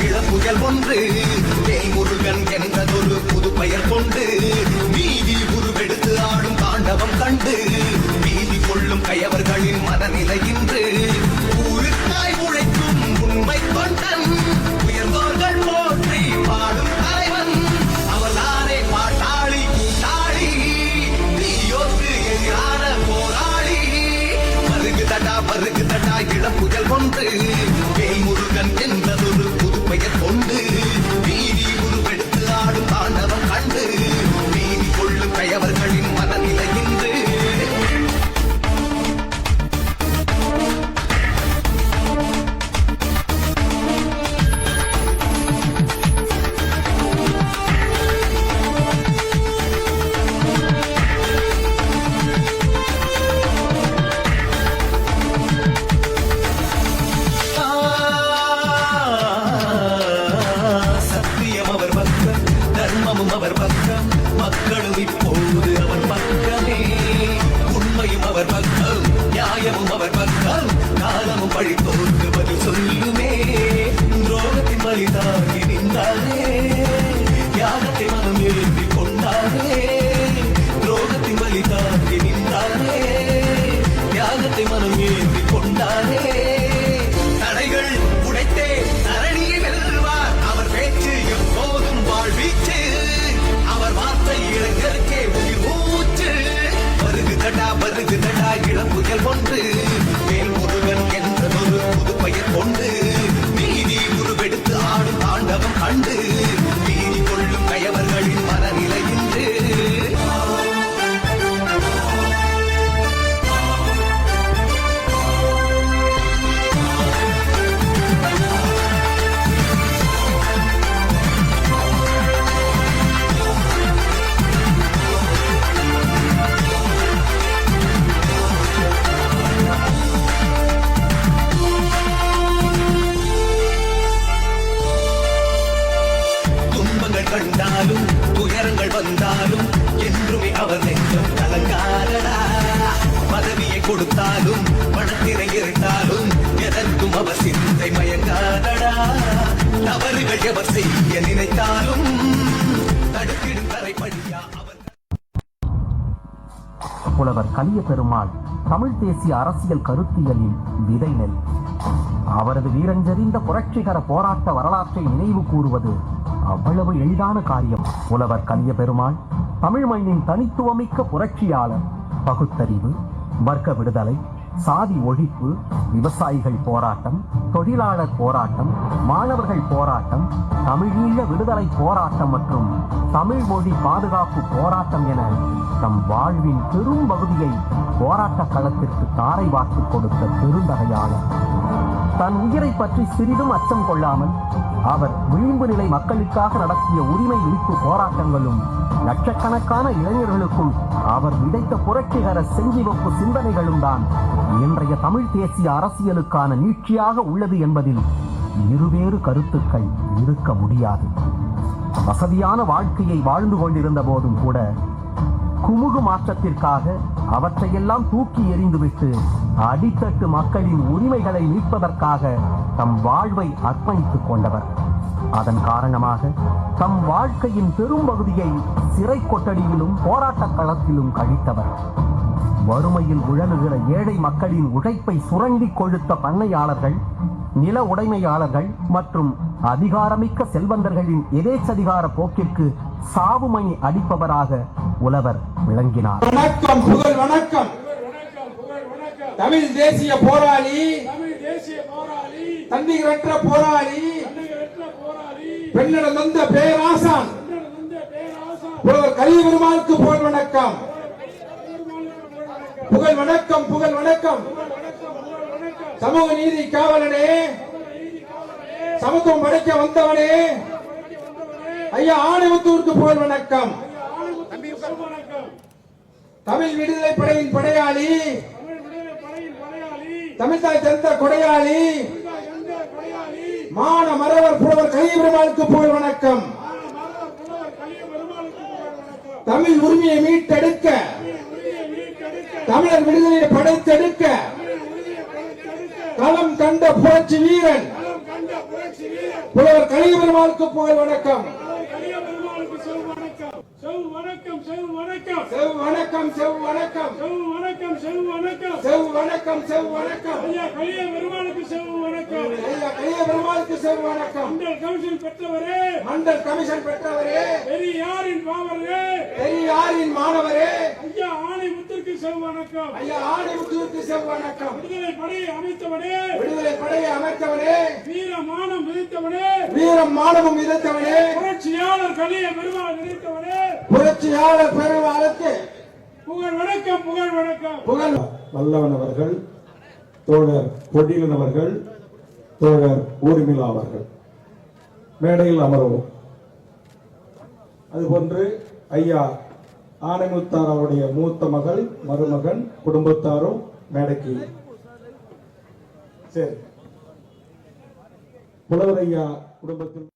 இளம்புயல் ஒன்று. பேய் முருகன் என்றதொரு புது பெயர் கொண்டு. வீதி உருவெடுத்து ஆடும் தாண்டவம் கண்டு. வீதி கொள்ளும் கயவர்களின் மனநிலை இன்று. ஊருக்காய் உழைக்கும் உண்மை தொண்டன். உயர்ந்தோர்கள் போற்றி பாடும் தலைவன். அவளாரே பாட்டாளி கூட்டாளி. நீயோக்கு எதிரான போராளி. பருகு தடா பருகு தடா இளம்புயல் ஒன்று. இப்போது அவர் பக்கமே. உண்மையும் அவர் பக்கம் நியாயமும் அவர் பக்கம். காலமும் பழி பழித்தோர்க்கு பதில் சொல்லுமே. துரோகத்தின் வழிதாகி வந்தாலும் துயரங்கள் வந்தாலும் என்றுமே அவர் நெஞ்சம் கலங்காரடா பதவியை கொடுத்தாலும் பணத்தினை இருந்தாலும் எதற்கும் அவர் சிந்தை மயங்காதடா. தவறுகள் எவர் செய்ய நினைத்தாலும் தடுக்கிடும் தரைப்படியா அவர் புலவர் கலிய பெருமாள் தமிழ் தேசிய அரசியல் கருத்தியலின் விதை நெல். அவரது வீரஞ்செறிந்த புரட்சிகர போராட்ட வரலாற்றை நினைவு கூறுவது அவ்வளவு எளிதான காரியம். புலவர் கலிய பெருமாள் தமிழ் மண்ணின் தனித்துவமிக்க புரட்சியாளர் பகுத்தறிவு வர்க்க விடுதலை சாதி ஒழிப்பு விவசாயிகள் போராட்டம் தொழிலாளர் போராட்டம் மாணவர்கள் போராட்டம் தமிழீழ விடுதலை போராட்டம் மற்றும் தமிழ் மொழி பாதுகாப்பு போராட்டம் என தம் வாழ்வின் பெரும் பகுதியை போராட்ட களத்திற்கு தாரை வாக்கு கொடுத்த பெருந்தகையாளர். தன் உயிரை பற்றி சிறிதும் அச்சம் கொள்ளாமல் அவர் விளிம்பு நிலை மக்களுக்காக நடத்திய உரிமை விழிப்பு போராட்டங்களும் லட்சக்கணக்கான இளைஞர்களுக்கும் அவர் விதைத்த புரட்சிகர செஞ்சிவப்பு சிந்தனைகளும் தான் இன்றைய தமிழ் தேசிய அரசியலுக்கான நீட்சியாக உள்ளது என்பதில் இருவேறு கருத்துக்கள் இருக்க முடியாது. வசதியான வாழ்க்கையை வாழ்ந்து கொண்டிருந்த போதும் கூட குமுகு மாற்றத்திற்காக அவற்றையெல்லாம் தூக்கி எறிந்துவிட்டு அடித்தட்டு மக்களின் உரிமைகளை மீட்பதற்காக தம் வாழ்வை அர்ப்பணித்துக் கொண்டவர். அதன் காரணமாக தம் வாழ்க்கையின் பெரும்பகுதியை சிறை கொட்டடியிலும் போராட்டக் களத்திலும் கழித்தவர். வறுமையில் உழலுகிற ஏழை மக்களின் உழைப்பை சுரண்டி கொழுத்த பண்ணையாளர்கள் நில உடைமையாளர்கள் மற்றும் அதிகாரமிக்க செல்வந்தர்களின் எதேச்சதிகார போக்கிற்கு சாவுமணி அடிப்பவராக உலவர் விளங்கினார். வணக்கம் புகழ் வணக்கம். தமிழ் தேசிய போராளி. போராளி தன்னிகரற்ற போராளி. பெண்ணிடம் வந்த பேராசான். புலவர் புகழ் வணக்கம். புகழ் வணக்கம் புகழ் வணக்கம். சமூக நீதி காவலனே. சமத்துவம் படைக்க வந்தவனே. ஐயா ஆணைமுத்தூருக்கு புகழ் வணக்கம். வணக்கம் தமிழ் விடுதலை படையின் படையாளி. தமிழ்தாய் தந்த கொடையாளி. மான மறவர் புலவர் கலிபெருமாளுக்கு மரவர் புலவர் புகழ் வணக்கம். தமிழ் உரிமையை மீட்டெடுக்க வீரன் புலவர் புகழ் கலிய பெருமாளுக்கு செவ் வணக்கம். செவ் வணக்கம் செவ் வணக்கம். செவ் வணக்கம் செவ் வணக்கம். செவ் வணக்கம் செவ் வணக்கம். செவ் வணக்கம் செவ் வணக்கம். ஐயா கலிய பெருமாளுக்கு செவ் வணக்கம். ஐயா கலிபெருமாளுக்கு செவ் வணக்கம். மண்டல் கமிஷன் பெற்றவரே. மண்டல் கமிஷன் பெற்றவரே. பெரியாரின் பாவரே பெரியாரின் மாணவரே. ஐயா ஆணைமுத்திற்கு செவ் வணக்கம். ஐயா ஆணைமுத்துவிற்கு செவ் வணக்கம். விடுதலை படையை அமைத்தவனே. விடுதலை படையை அமைத்தவனே. வீர மானம் விதித்தவனே வீரம் மானவம் விதைத்தவனே புரட்சியாளர் கலிய பெருமாள் நினைத்தவனே. புரட்சியாளர் பெருமாளுக்கு புகழ் வணக்கம் புகழ் வணக்கம். புகழ். வல்லவன் அவர்கள் தோழர் பொடியன் அவர்கள் தோழர் ஊர்மிளா அவர்கள். மேடையில் அமரவும். அதுபோன்று ஐயா ஆனைமுத்தார் அவருடைய மூத்த மகள் மருமகன் குடும்பத்தாரும் மேடைக்கு சரி. புலவர் ஐயா குடும்பத்தில்